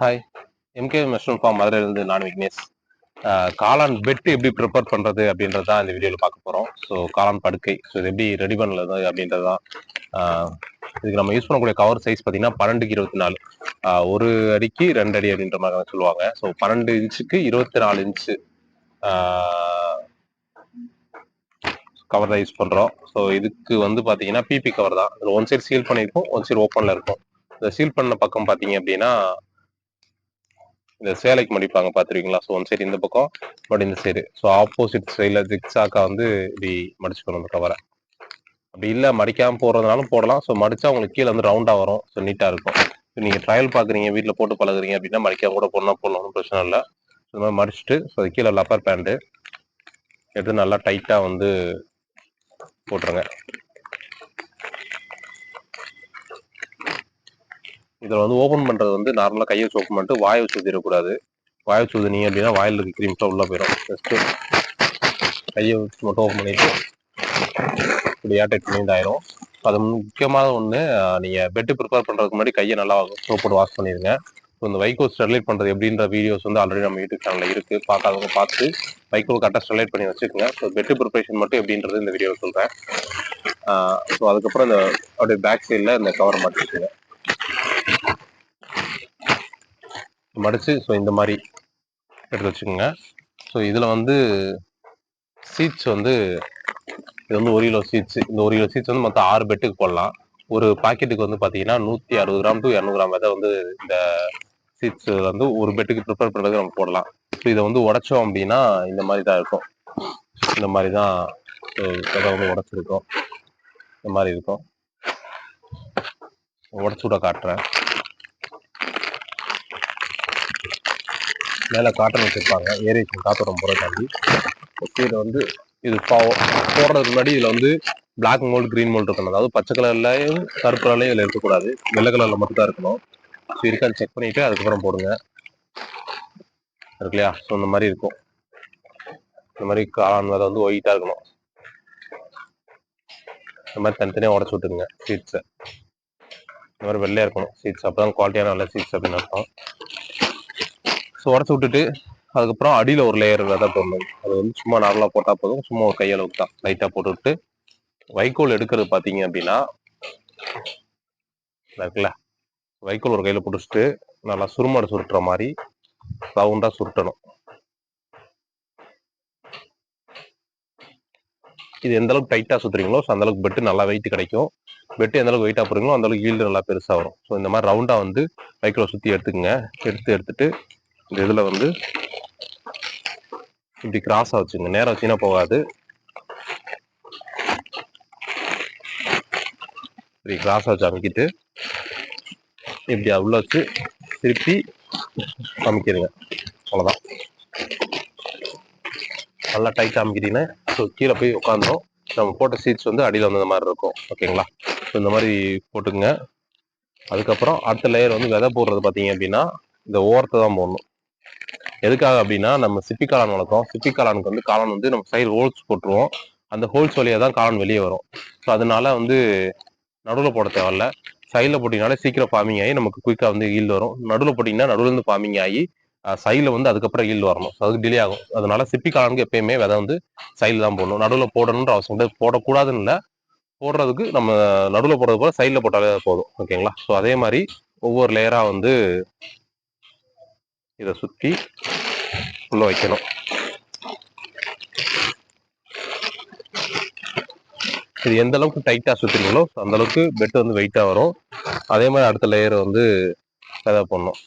Hi MK mushroom form மதுரையிலேருந்து நான் விக்னேஷ். காளான் பெட் எப்படி ப்ரிப்பேர் பண்ணுறது அப்படின்றது தான் இந்த வீடியோவில் பார்க்க போகிறோம் ஸோ காளான் படுக்கை. ஸோ இது எப்படி ரெடி பண்ணுறது அப்படின்றது தான் இதுக்கு நம்ம யூஸ் பண்ணக்கூடிய கவர் சைஸ் பார்த்தீங்கன்னா பன்னெண்டுக்கு இருபத்தி நாலு ஒரு அடிக்கு ரெண்டு அடி அப்படின்ற மாதிரி தான் சொல்லுவாங்க. ஸோ பன்னெண்டு இன்ச்சுக்கு இருபத்தி நாலு இன்ச்சு கவர் தான் யூஸ் பண்ணுறோம் ஸோ இதுக்கு வந்து பார்த்தீங்கன்னா பிபி கவர் தான். ஒன் சைடு சீல் பண்ணியிருக்கோம் ஒன் சைடு ஓப்பனில் இருக்கும். இந்த சீல் பண்ண பக்கம் பார்த்தீங்க அப்படின்னா இந்த சேலைக்கு மடிப்பாங்க பார்த்துருக்கீங்களா ஸோ ஒன் சைடு இந்த பக்கம் பட் இந்த சைடு ஸோ ஆப்போசிட் சைடில் ஜிக்ஸாக்கா வந்து இப்படி மடிச்சுக்கணும் இந்த கவரை அப்படி இல்லை மடிக்காமல் போடுறதுனாலும் போடலாம். ஸோ மடிச்சா உங்களுக்கு கீழே வந்து ரவுண்டாக வரும். ஸோ நீட்டாக இருக்கும். ஸோ நீங்கள் ட்ரையல் பார்க்குறீங்க வீட்டில் போட்டு பழகுறீங்க அப்படின்னா மடிக்காம கூட போடணும் போடணும் ஒன்றும் பிரச்சனை இல்லை. ஸோ இந்த மாதிரி மடிச்சுட்டு ஸோ அது கீழே லப்பர் பேண்ட்டு எடுத்து நல்லா டைட்டாக வந்து போட்டுருங்க. இதில் வந்து ஓப்பன் பண்ணுறது வந்து நார்மலாக கையை வச்சு ஓப்பன் பண்ணிட்டு வாயை வச்சு ஊற்றிடக்கூடாது வாயை வச்சு அப்படின்னா வாயில் இருக்க க்ரீம்ஸாக உள்ளே போயிடும் ஜஸ்ட்டு கையை வச்சு மட்டும் ஓப்பன் பண்ணிட்டு இப்படி ஏர்டைட் பண்ணி இதாயிரும் அது முக்கியமான ஒன்று நீங்கள் பெட்டு ப்ரிப்பேர் பண்ணுறதுக்கு முன்னாடி கையை நல்லா சோப் போட்டு வாஷ் பண்ணிடுங்க. ஸோ இந்த வைக்கோ ஸ்டெர்லைட் பண்ணுறது எப்படின்ற வீடியோஸ் வந்து ஆல்ரெடி நம்ம யூடியூப் சேனலில் இருக்குது பார்க்காதவங்க பார்த்து வைக்கோ கரெக்டாக ஸ்டெர்லைட் பண்ணி வச்சுக்கோங்க. ஸோ பெட்டு ப்ரிப்பரேஷன் மட்டும் எப்படின்றது இந்த வீடியோவில் சொல்கிறேன் ஸோ அதுக்கப்புறம் இந்த அப்படியே பேக் சைடில் இந்த கவர் மாட்டிருக்குங்க மடித்து ஸோ இந்த மாதிரி எடுத்து வச்சுக்கோங்க. ஸோ இதில் வந்து சீட்ஸ் வந்து இது வந்து ஒரு கிலோ சீட்ஸ் இந்த ஒரு கிலோ சீட்ஸ் வந்து மொத்தம் ஆறு பெட்டுக்கு போடலாம். ஒரு பாக்கெட்டுக்கு வந்து பார்த்தீங்கன்னா நூற்றி அறுபது கிராம் டு இரநூறு கிராம் விதை வந்து இந்த சீட்ஸ் வந்து ஒரு பெட்டுக்கு ப்ரிப்பேர் பண்ணுறதுக்கு நம்ம போடலாம். ஸோ இதை வந்து உடைச்சோம் அப்படின்னா இந்த மாதிரி தான் இருக்கும். இந்த மாதிரி தான் விதை வந்து உடச்சிருக்கோம். இந்த மாதிரி இருக்கும். உடச்சு விட காட்டுறேன். மேலே காட்டன் வச்சுருப்பாங்க. ஏரியேஷன் காத்தோரம் போகிறதாண்டி கீழே வந்து இது போடுறதுக்கு முன்னாடி இதில் வந்து பிளாக் மோல்டு க்ரீன் மோல்டு இருக்கணும். அதாவது பச்சை கலர்லையும் கருப்பு கலர்லையும் இதில் இருக்கக்கூடாது. வெள்ளை கலரில் மட்டும் தான் இருக்கணும். ஸோ இருக்கான்னு செக் பண்ணிவிட்டு அதுக்கப்புறம் போடுங்க. இருக்கு இல்லையா ஸோ இந்த மாதிரி இருக்கும். இந்த மாதிரி காளான் விதை வந்து ஒயிட்டாக இருக்கணும். இந்த மாதிரி தனித்தனியாக உடச்சி விட்டுருங்க சீட்ஸை இந்த மாதிரி வெள்ளையாக இருக்கணும் சீட்ஸ் அப்போ தான் குவாலிட்டியான நல்ல சீட்ஸ் அப்படின்னு அர்த்தம். ஸோ உடச்சி விட்டுட்டு அதுக்கப்புறம் அடியில் ஒரு லேயர் விதை போடணும் அது வந்து சும்மா நார்மலாக போட்டால் போதும். சும்மா ஒரு கையளவுக்கு தான். லைட்டாக போட்டு விட்டு வைக்கோல் எடுக்கிறது பார்த்தீங்க அப்படின்னா இருக்குல்ல வைக்கோல் ஒரு கையில் பிடிச்சிட்டு நல்லா சுருமாடு சுருட்டுற மாதிரி ரவுண்டாக சுருட்டணும். இது எந்த அளவுக்கு டைட்டாக சுற்றுறீங்களோ ஸோ அந்தளவுக்கு பெட்டு நல்லா வெயிட் கிடைக்கும். பெட்டு எந்த அளவுக்கு வெயிட்டாக போடுறீங்களோ அந்த அளவுக்கு ஈல்டு நல்லா பெருசாக வரும். ஸோ இந்த மாதிரி ரவுண்டாக வந்து வைக்கோலை சுற்றி எடுத்துக்கோங்க. எடுத்து எடுத்துட்டு இந்த இதில் வந்து இப்படி கிராஸாக வச்சுங்க நேரம் வச்சுன்னா போகாது. இப்படி கிராஸாக வச்சு அமைக்கிட்டு இப்படி உள்ள வச்சு திருப்பி அமைக்கிடுங்க அவ்வளோதான் நல்லா டைட்டாக அமைக்கிட்டீங்கன்னா ஸோ கீழே போய் உட்காந்துரும் நம்ம போட்ட சீட்ஸ் வந்து அடியில் வந்து இந்த மாதிரி இருக்கும். ஓகேங்களா ஸோ இந்த மாதிரி போட்டுக்குங்க. அதுக்கப்புறம் அடுத்த லேயர் வந்து விதை போடுறது பார்த்தீங்க அப்படின்னா இந்த ஓரத்தை தான் போடணும். எதுக்காக அப்படின்னா நம்ம சிப்பி காளான் வளர்க்குறோம். சிப்பி காளானுக்கு வந்து காளான் வந்து நம்ம சைடு ஹோல்ஸ் போட்டுருவோம். அந்த ஹோல்ஸ் வழியாக தான் காளான் வெளியே வரும். ஸோ அதனால வந்து நடுவில் போட தேவையில்ல. சைடில் போட்டிங்கனாலே சீக்கிரம் ஃபார்மிங் ஆகி நமக்கு குயிக்காக வந்து ஈல்டு வரும். நடுவில் போட்டிங்கன்னா நடுவுலேருந்து ஃபார்மிங் ஆகி சைடில் வந்து அதுக்கப்புறம் ஈல்டு வரணும். அதுக்கு டிலே ஆகும். அதனால சிப்பி காளானுக்கு எப்பயுமே விதை வந்து சைடில் தான் போடணும். நடுவில் போடணுன்ற அவசியம் கிடையாது போடக்கூடாதுன்னு இல்லை. போடுறதுக்கு நம்ம நடுவில் போடுறது போல சைடில் போட்டாலே போதும். ஓகேங்களா ஸோ அதே மாதிரி ஒவ்வொரு லேயராக வந்து இதை சுற்றி உள்ள வைக்கணும் இது எந்த அளவுக்கு டைட்டாக சுற்றுறீங்களோ அந்த அளவுக்கு பெட் வந்து வெயிட்டா வரும். அதே மாதிரி அடுத்த லேயர் வந்து விதை பண்ணும்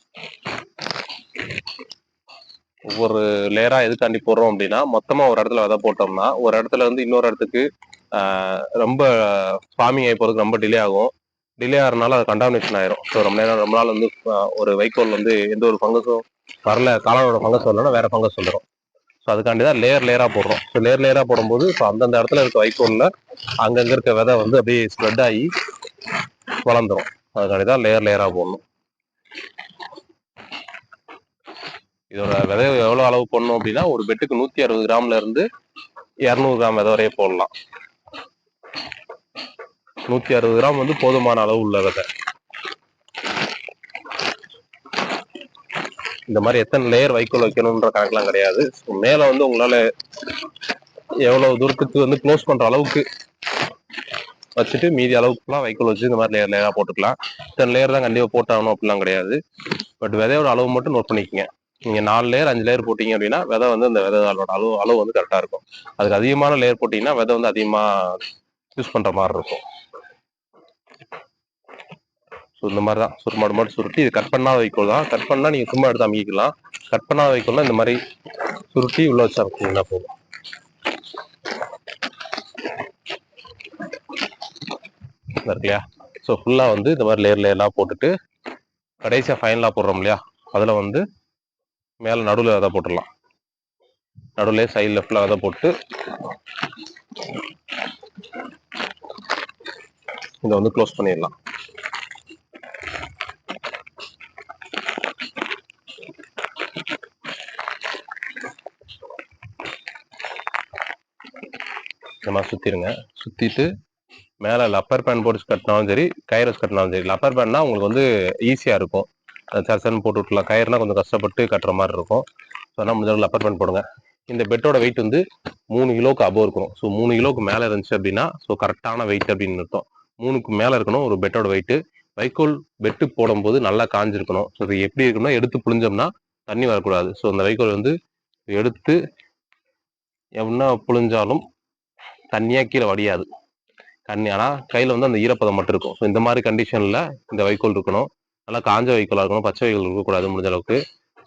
ஒவ்வொரு லேயரா எதுக்காண்டி போடுறோம் அப்படின்னா மொத்தமா ஒரு இடத்துல விதை போட்டோம்னா ஒரு இடத்துல வந்து இன்னொரு இடத்துக்கு ரொம்ப ஃபார்மிங் ஆகி போறதுக்கு ரொம்ப டிலே ஆகும். டிலே ஆகிறதுனால அது கண்டாமினேஷன் ஆயிரும். ஸோ ரொம்ப நேரம் ரொம்ப நாள் வந்து ஒரு வைக்கோல் வந்து எந்த ஒரு ஃபங்கஸும் வரல காளானோட ஃபங்கஸ் வரலன்னா வேற ஃபங்கஸ் வந்துடும் ஸோ அதுக்காண்டி தான் லேயர் லேயராக போடுறோம். ஸோ லேயர் லேயராக போடும்போது ஸோ அந்தந்த இடத்துல இருக்க வைக்கோலில் அங்கங்கே இருக்க விதை வந்து அப்படியே ஸ்ப்ரெட் ஆகி வளர்ந்துடும் அதுக்காண்டி தான் லேயர் லேயராக போடணும். இதோட விதை எவ்வளோ அளவு போடணும் அப்படின்னா ஒரு பெட்டுக்கு நூற்றி அறுபது கிராம்ல இருந்து இரநூறு கிராம் விதை வரையே போடலாம். நூற்றி அறுபது கிராம் வந்து போதுமான அளவு உள்ள விதை. இந்த மாதிரி எத்தனை லேயர் வைக்கோல் வைக்கணுன்ற கணக்கெலாம் கிடையாது. ஸோ மேலே வந்து உங்களால் எவ்வளோ தூரத்துக்கு வந்து க்ளோஸ் பண்ணுற அளவுக்கு வச்சுட்டு மீதி அளவுக்குலாம் வைக்கோல் வச்சு இந்த மாதிரி லேயர் லேயராக போட்டுக்கலாம். இத்தனை லேயர் தான் கண்டிப்பாக போட்டாகணும் அப்படிலாம் கிடையாது. பட் விதையோட அளவு மட்டும் நோட் பண்ணிக்கோங்க. நீங்கள் நாலு லேயர் அஞ்சு லேயர் போட்டிங்க அப்படின்னா விதை வந்து அந்த விதை அளவு அளவு வந்து கரெக்டாக இருக்கும். அதுக்கு அதிகமான லேயர் போட்டிங்கன்னா விதை வந்து அதிகமாக யூஸ் பண்ணுற மாதிரி இருக்கும். ஸோ இந்த மாதிரி தான். சுருமாடு மாடு சுருட்டி இது கட் பண்ணாத வைக்கோல் தான். கட் பண்ணால் நீங்கள் சும்மா எடுத்து அமைக்கலாம் கட் பண்ணாத வைக்கோல்னா இந்த மாதிரி சுருட்டி உள்ள வச்சு அமைச்சிங்கன்னா போதும். இருக்கு இல்லையா? ஸோ ஃபுல்லாக வந்து இந்த மாதிரி லேயர் லேயர்லாம் போட்டுட்டு கடைசியாக ஃபைனலாக போடுறோம் இல்லையா? அதில் வந்து மேலே நடுவில் அதை போட்டுடலாம். நடுவில் சைடில் ஃபுல்லாக அதை போட்டு இதை வந்து க்ளோஸ் பண்ணிடலாம். நம்ம சுற்றிடுங்க சுற்றிட்டு மேலே லப்பர் பேன் போட்டு கட்டினாலும் சரி கயிறு கட்டினாலும் சரி லப்பர் பேன்னா உங்களுக்கு வந்து ஈஸியாக இருக்கும். சர்சன் போட்டு விட்டுலாம். கயிறுனா கொஞ்சம் கஷ்டப்பட்டு கட்டுற மாதிரி இருக்கும். ஸோ அதனால் முடிஞ்ச லப்பர் பேன் போடுங்க. இந்த பெட்டோட வெயிட் வந்து மூணு கிலோக்கு அபோவ் இருக்கணும். ஸோ மூணு கிலோக்கு மேலே இருந்துச்சு அப்படின்னா ஸோ கரெக்டான வெயிட் அப்படின்னு இருக்கும் மூணுக்கு மேலே இருக்கணும் ஒரு பெட்டோட வெயிட்டு வைக்கோல் பெட்டு போடும்போது நல்லா காஞ்சிருக்கணும். ஸோ இது எப்படி இருக்கணும்னா எடுத்து புழிஞ்சோம்னா தண்ணி வரக்கூடாது. ஸோ அந்த வைக்கோல் வந்து எடுத்து எவ்வளோ புழிஞ்சாலும் தண்ணியாக கீழே வடியாது. தண்ணி ஆனால் கையில் வந்து அந்த ஈரப்பதம் மட்டும் இருக்கும். ஸோ இந்த மாதிரி கண்டிஷனில் இந்த வைக்கோல் இருக்கணும். நல்லா காஞ்ச வைக்கோலாக இருக்கணும். பச்சை வைக்கோல் இருக்கக்கூடாது முடிஞ்ச அளவுக்கு.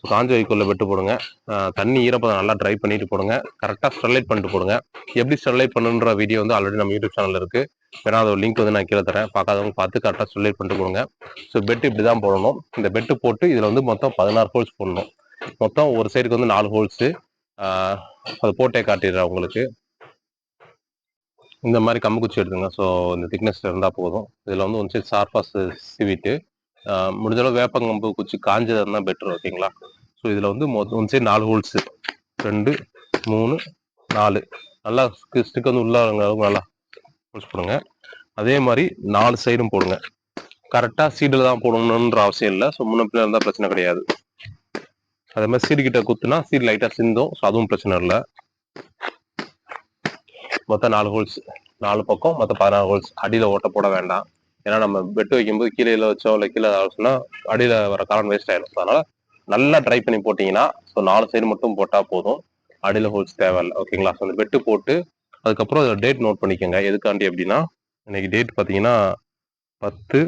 ஸோ காஞ்ச வைக்கோலில் விட்டு போடுங்க. தண்ணி ஈரப்பதம் நல்லா ட்ரை பண்ணிட்டு போடுங்க. கரெக்டாக ஸ்டெர்லைட் பண்ணிட்டு போடுங்க. எப்படி ஸ்டெர்லைட் பண்ணுன்ற வீடியோ வந்து ஆல்ரெடி நம்ம யூடியூப் சேனலில் இருக்குது வேணா அதோட லிங்க் வந்து நான் கீழே தரேன். பார்க்காதவங்க பார்த்து கரெக்டாக ஸ்டெர்லைட் பண்ணிட்டு போடுங்க. ஸோ பெட்டு இப்படி தான் போடணும். இந்த பெட்டு போட்டு இதில் வந்து மொத்தம் பதினாறு ஹோல்ஸ் போடணும். மொத்தம் ஒரு சைடுக்கு வந்து நாலு ஹோல்ஸு அது போட்டே காட்டிடுறேன் உங்களுக்கு. இந்த மாதிரி கம்பு குச்சி எடுத்துங்க. ஸோ இந்த திக்னஸ் இருந்தால் போதும். இதில் வந்து ஒன் சைட் சார்பாஸ் சிவிட்டு முடிஞ்சளவு வேப்பங்கம்பு குச்சி காஞ்சதாக இருந்தால் பெட்ரு ஓகேங்களா ஸோ இதில் வந்து ஒன் சைடு நாலு ஹோல்ஸு ரெண்டு மூணு நாலு. நல்லா ஸ்டிக் வந்து உள்ள நல்லா ஹோல்ஸ் போடுங்க. அதே மாதிரி நாலு சைடும் போடுங்க. கரெக்டாக சீடில் தான் போடணுன்ற அவசியம் இல்லை. ஸோ முன்ன பிள்ளை இருந்தால் பிரச்சனை கிடையாது. அதே மாதிரி சீடு கிட்ட குத்துனா சீடு லைட்டாக சிந்தும். ஸோ அதுவும் பிரச்சனை இல்லை. மொத்தம் நாலு ஹோல்ஸ் நாலு பக்கம் மொத்தம் பதினாறு ஹோல்ஸ் அடியில் ஓட்ட போட வேண்டாம். ஏன்னா நம்ம வெட்டு வைக்கும்போது கீழே வச்சோம் இல்லை கீழே வச்சோம்னா அடியில் வர காலம் வேஸ்ட் ஆயிடும் அதனால நல்லா ட்ரை பண்ணி போட்டிங்கன்னா ஸோ நாலு சைடு மட்டும் போட்டால் போதும். அடியில் ஹோல்ஸ் தேவையில்லை ஓகேங்களா ஸோ அந்த பெட்டு போட்டு அதுக்கப்புறம் அதில் டேட் நோட் பண்ணிக்கோங்க. எதுக்காண்டி அப்படின்னா இன்னைக்கு டேட் பார்த்தீங்கன்னா பத்து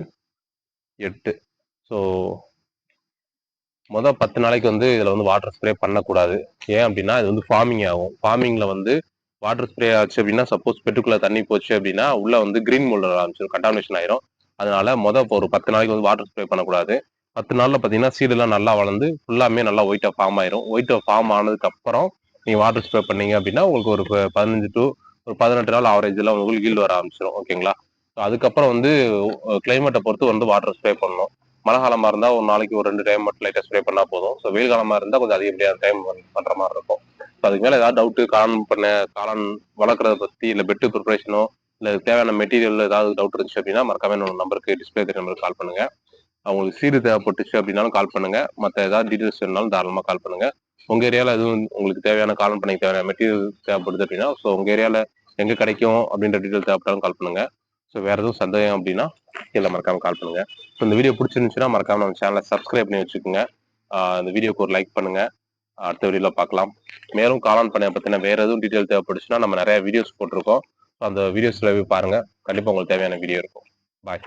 எட்டு. ஸோ மொதல் பத்து நாளைக்கு வந்து இதில் வந்து வாட்டர் ஸ்ப்ரே பண்ணக்கூடாது. ஏன் அப்படின்னா இது வந்து ஃபார்மிங் ஆகும். ஃபார்மிங்கில் வந்து வாட்டர் ஸ்ப்ரே ஆச்சு அப்படின்னா சப்போஸ் பெட்டுக்குள்ள தண்ணி போச்சு அப்படின்னா உள்ள வந்து கிரீன் மோல்டர் ஆரம்பிச்சிடும் கண்டாமினேஷன் ஆயிரும். அதனால மொதல் ஒரு பத்து நாளைக்கு வந்து வாட்டர் ஸ்ப்ரே பண்ணக்கூடாது. பத்து நாள்ல பார்த்தீங்கன்னா சீடெல்லாம் நல்லா வளர்ந்து ஃபுல்லாமே நல்லா ஒயிட்டாக ஃபார்ம் ஆயிரும். ஒயிட்டாக ஃபார்ம் ஆனதுக்கு அப்புறம் நீங்கள் வாட்டர் ஸ்ப்ரே பண்ணீங்க அப்படின்னா உங்களுக்கு ஒரு பதினஞ்சு டு ஒரு பதினெட்டு நாள் ஆவரேஜில் உங்களுக்கு கீழ் வர ஆரம்பிச்சிடும் ஓகேங்களா அதுக்கப்புறம் வந்து கிளைமேட்டை பொறுத்து வந்து வாட்டர் ஸ்ப்ரே பண்ணணும். மழை காலமாக இருந்தால் ஒரு நாளைக்கு ஒரு ரெண்டு டைம் மட்டும் லைட்டாக ஸ்ப்ரே பண்ணால் போதும். ஸோ வெயில் காலமாக இருந்தால் கொஞ்சம் அதிகப்படியான டைம் பண்ணுற மாதிரி இருக்கும். அதுக்கு மேலே ஏதாவது டவுட்டு காளான் பண்ண காளான் வளர்க்குறத பற்றி இல்லை பெட்டு ப்ரிப்பரேஷனோ இல்லை தேவையான மெட்டீரியல் ஏதாவது டவுட் இருந்துச்சு அப்படின்னா மறக்காம என்னோட நம்பருக்கு டிஸ்பிளே நம்பருக்கு கால் பண்ணுங்க. அவங்களுக்கு சீடு தேவைப்பட்டுச்சு அப்படின்னாலும் கால் பண்ணுங்க. மற்ற ஏதாவது டீட்டெயில்ஸ் வேணாலும் தாராளமாக கால் பண்ணுங்க. உங்க ஏரியாவில் எதுவும் உங்களுக்கு தேவையான காலம் பண்ணி தேவையான மெட்டீரியல் தேவைப்படுது அப்படின்னா ஸோ உங்க ஏரியாவில் எங்க கிடைக்கும் அப்படின்ற டீட்டெயில் தேவைப்பட்டாலும் கால் பண்ணுங்க. ஸோ வேற எதுவும் சந்தேகம் அப்படின்னா கீழே மறக்காம கால் பண்ணுங்க. ஸோ இந்த வீடியோ பிடிச்சிருந்துச்சுன்னா மறக்காம நம்ம சேனலை சப்ஸ்கிரைப் பண்ணி வச்சுக்கோங்க. இந்த வீடியோக்கு ஒரு லைக் பண்ணுங்க. அடுத்த வீடியோல பார்க்கலாம். மேலும் காலான் பண்ண பற்றின வேற எதுவும் டீட்டெயில் தேவைப்படுச்சுன்னா நம்ம நிறைய வீடியோஸ் போட்டிருக்கோம். அந்த வீடியோஸ்ல போய் பாருங்க. கண்டிப்பா உங்களுக்கு தேவையான வீடியோ இருக்கும். பாய்